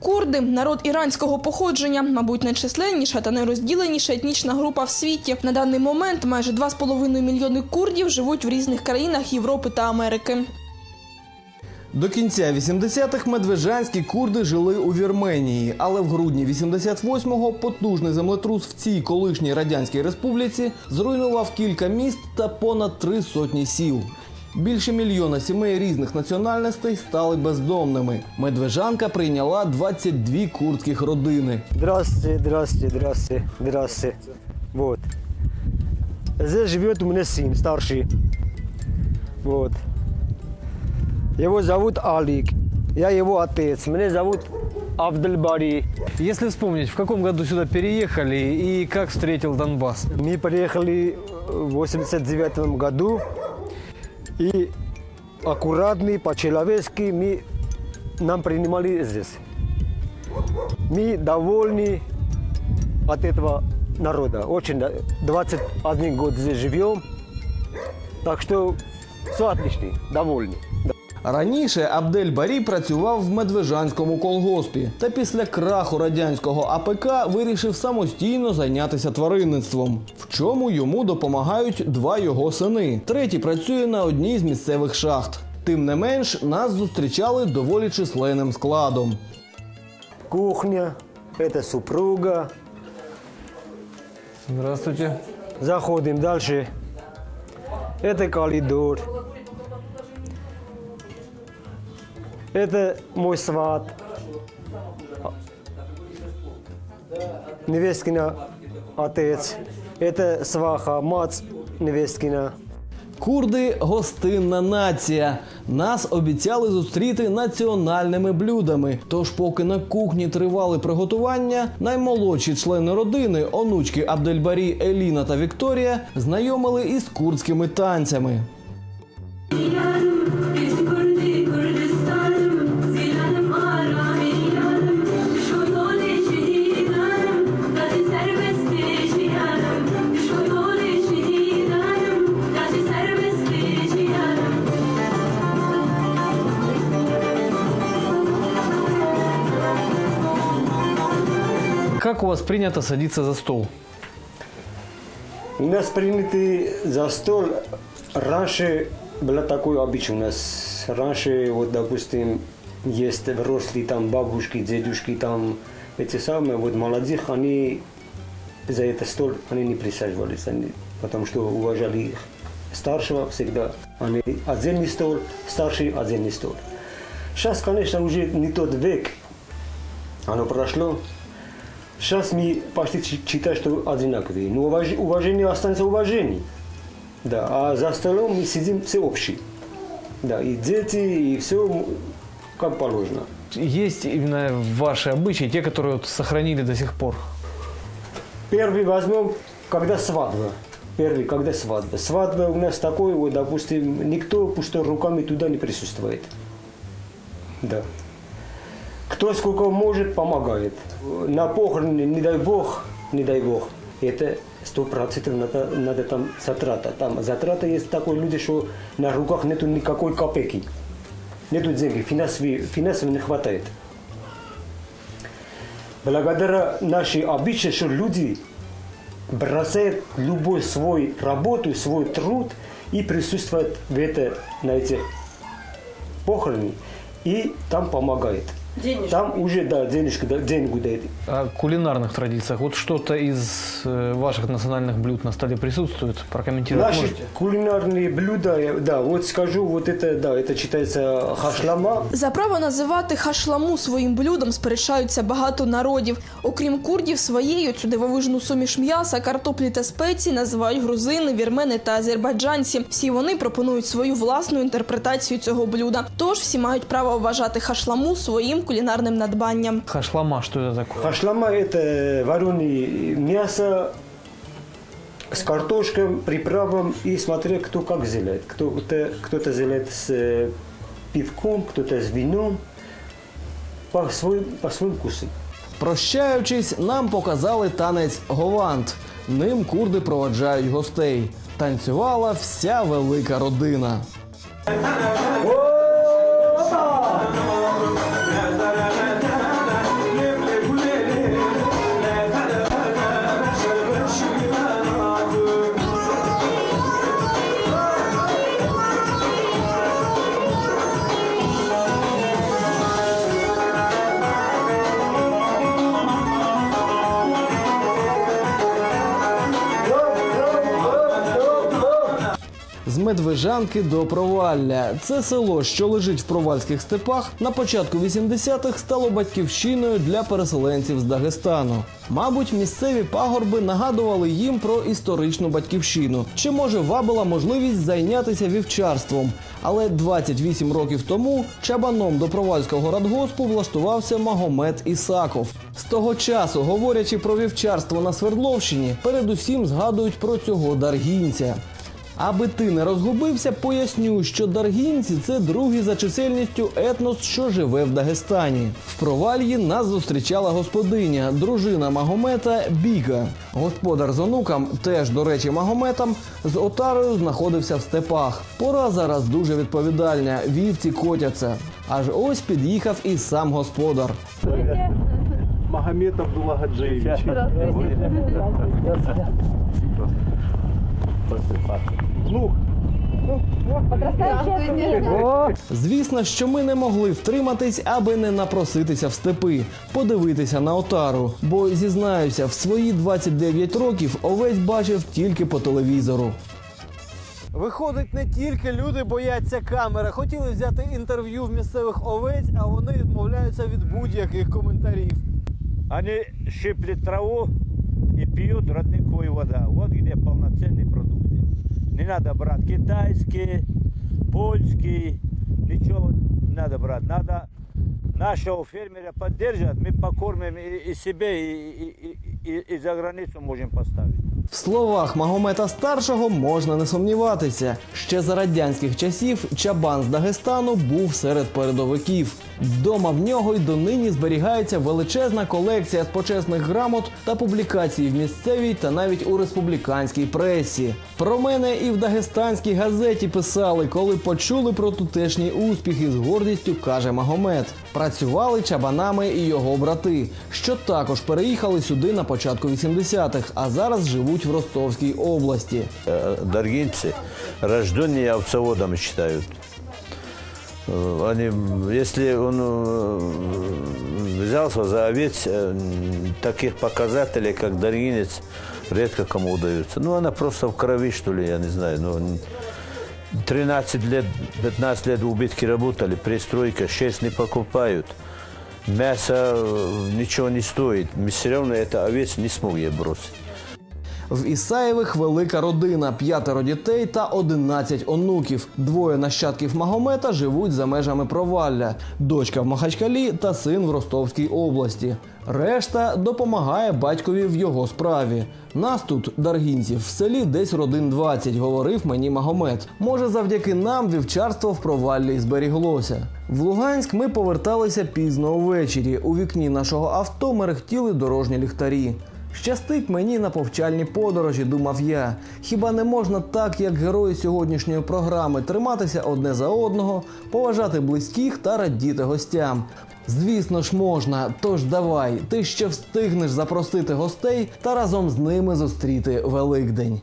Курди народ іранського походження, мабуть, найчисленніша та найрозділеніша етнічна група в світі. На даний момент майже 2,5 мільйони курдів живуть в різних країнах Європи та Америки. До кінця 80-х медвежанські курди жили у Вірменії, але в грудні 88-го потужний землетрус в цій колишній радянській республіці зруйнував кілька міст та понад три сотні сіл. Більше мільйона сімей різних національностей стали бездомними. Медвежанка прийняла 22 курдських родини. Здравствуйте, здравствуйте, здравствуйте, здравствуйте. Вот. Здесь живет у меня сын старший. Вот. Его зовут Алик. Я его отец. Меня зовут Абдельбари. Если вспомнить, в каком году сюда переехали и как встретил Донбасс? Мы приехали в 89 году. И аккуратно, по-человечески мы, нам принимали здесь. Мы довольны от этого народа. Очень. да- 21 год здесь живем. Так что все отлично, довольны. Раніше Абдель Барі працював в медвежанському колгоспі, та після краху радянського АПК вирішив самостійно зайнятися тваринництвом, в чому йому допомагають два його сини. Третій працює на одній з місцевих шахт. Тим не менш, нас зустрічали доволі численним складом. Кухня, это супруга. Здравствуйте. Заходим дальше. Это коридор. Это мой сват. Невесткина отец. Это сваха, мать невесткина. Курди гостинна нація. Нас обіцяли зустріти національними блюдами. Тож, поки на кухні тривали приготування, наймолодші члени родини, онучки Абдельбарі Еліна та Вікторія, знайомили із курдськими танцями. Как у вас принято садиться за стол? У нас приняты за стол. Раньше было такое обычай у нас. Раньше, вот, допустим, есть взрослые там бабушки, дедушки, там эти самые, вот молодых, они за этот стол они не присаживались, они, потому что уважали их. Старшего всегда. Они отдельный стол, старший отдельный стол. Сейчас, конечно, уже не тот век. Оно прошло. Сейчас мы почти чи- считаем, что одинаковые. Но уваж- уважение останется уважением. Да, а за столом мы сидим все общие. Да, и дети, и все как положено. Есть именно ваши обычаи, те, которые вот сохранили до сих пор? Первый возьмем, когда свадьба. Первый, когда свадьба. Свадьба у нас такой, вот, допустим, никто пустой руками туда не присутствует. Да. Кто сколько может, помогает. На похороны, не дай бог, не дай бог, это сто процентов надо, надо там затрата. Там затрата есть такой люди, что на руках нету никакой копейки. Нету денег, финансово, финансово не хватает. Благодаря нашей обычаи, что люди бросают любой свой работу, свой труд и присутствуют в это, на этих похороны и там помогает. Там уже, да, денежку, да, деньгу дают. О кулинарных традициях. Вот что-то из э, ваших национальных блюд на столе присутствует? Прокомментировать Наши можете? кулинарные блюда, э, да, вот скажу, вот это, да, это считается хашлама. За право називати хашламу своїм блюдом сперечаються багато народів. Окрім курдів, своєю цю дивовижну суміш м'яса, картоплі та спецій називають грузини, вірмени та азербайджанці. Всі вони пропонують свою власну інтерпретацію цього блюда. Тож всі мають право вважати хашламу своїм кулінарним надбанням. Хашлама, что это такое? Хашлама – это вареное мясо с картошкой, приправом и смотря кто как делает. Кто-то, кто-то делает с э, пивком, кто-то с вином, по своим, по своим вкусам. Прощаючись, нам показали танець Говант. Ним курди проводжають гостей. Танцювала вся велика родина. Медвежанки до Провалля. Це село, що лежить в провальських степах, на початку 80-х стало батьківщиною для переселенців з Дагестану. Мабуть, місцеві пагорби нагадували їм про історичну батьківщину, чи може вабила можливість зайнятися вівчарством. Але 28 років тому чабаном до провальського радгоспу влаштувався Магомед Ісаков. З того часу, говорячи про вівчарство на Свердловщині, передусім згадують про цього даргінця. Аби ти не розгубився, поясню, що даргінці це другий за чисельністю етнос, що живе в Дагестані. В провальї нас зустрічала господиня, дружина Магомета Біка. Господар з онукам, теж до речі, Магометом, з отарою знаходився в степах. Пора зараз дуже відповідальна, вівці котяться. Аж ось під'їхав і сам господар. Магомед Абдулла Гаджиевич. Внук. Звісно, що ми не могли втриматись, аби не напроситися в степи, подивитися на отару. Бо зізнаюся, в свої 29 років овець бачив тільки по телевізору. Виходить, не тільки люди бояться камери. Хотіли взяти інтерв'ю в місцевих овець, а вони відмовляються від будь-яких коментарів. Они щиплют траву и пьют родниковую вода. Вот где полноценные продукты. Не надо брать китайский, польский, ничего не надо брать. Надо нашего фермера поддерживать, мы покормим и, и себе, и, и, и, и за границу можем поставить. В словах Магомета старшого можна не сумніватися. Ще за радянських часів чабан з Дагестану був серед передовиків. Вдома в нього й донині зберігається величезна колекція з почесних грамот та публікацій в місцевій та навіть у республіканській пресі. Про мене і в дагестанській газеті писали, коли почули про тутешні успіхи з гордістю, каже Магомед. Працювали чабанами і його брати, що також переїхали сюди на початку 80-х, а зараз живуть в Ростовській області. Э, Даргинцы рожденные овцеводом считают. Э, Они, если он э, взялся за овец, э, таких показателей, как даргинец, редко кому удается. Ну, она просто в крови, что ли, я не знаю. Ну, 13 лет, 15 лет в убытке работали, пристройка, 6 не покупают. Мясо э, ничего не стоит. Все равно это овец не смог я бросить. В Ісаєвих велика родина, п'ятеро дітей та 11 онуків. Двоє нащадків Магомета живуть за межами провалля. Дочка в Махачкалі та син в Ростовській області. Решта допомагає батькові в його справі. Нас тут, даргінців, в селі десь родин 20, говорив мені Магомед. Може, завдяки нам вівчарство в проваллі зберіглося. В Луганськ ми поверталися пізно увечері. У вікні нашого авто мерехтіли дорожні ліхтарі. Щастить мені на повчальні подорожі, думав я. Хіба не можна так, як герої сьогоднішньої програми, триматися одне за одного, поважати близьких та радіти гостям? Звісно ж можна, тож давай, ти ще встигнеш запросити гостей та разом з ними зустріти Великдень.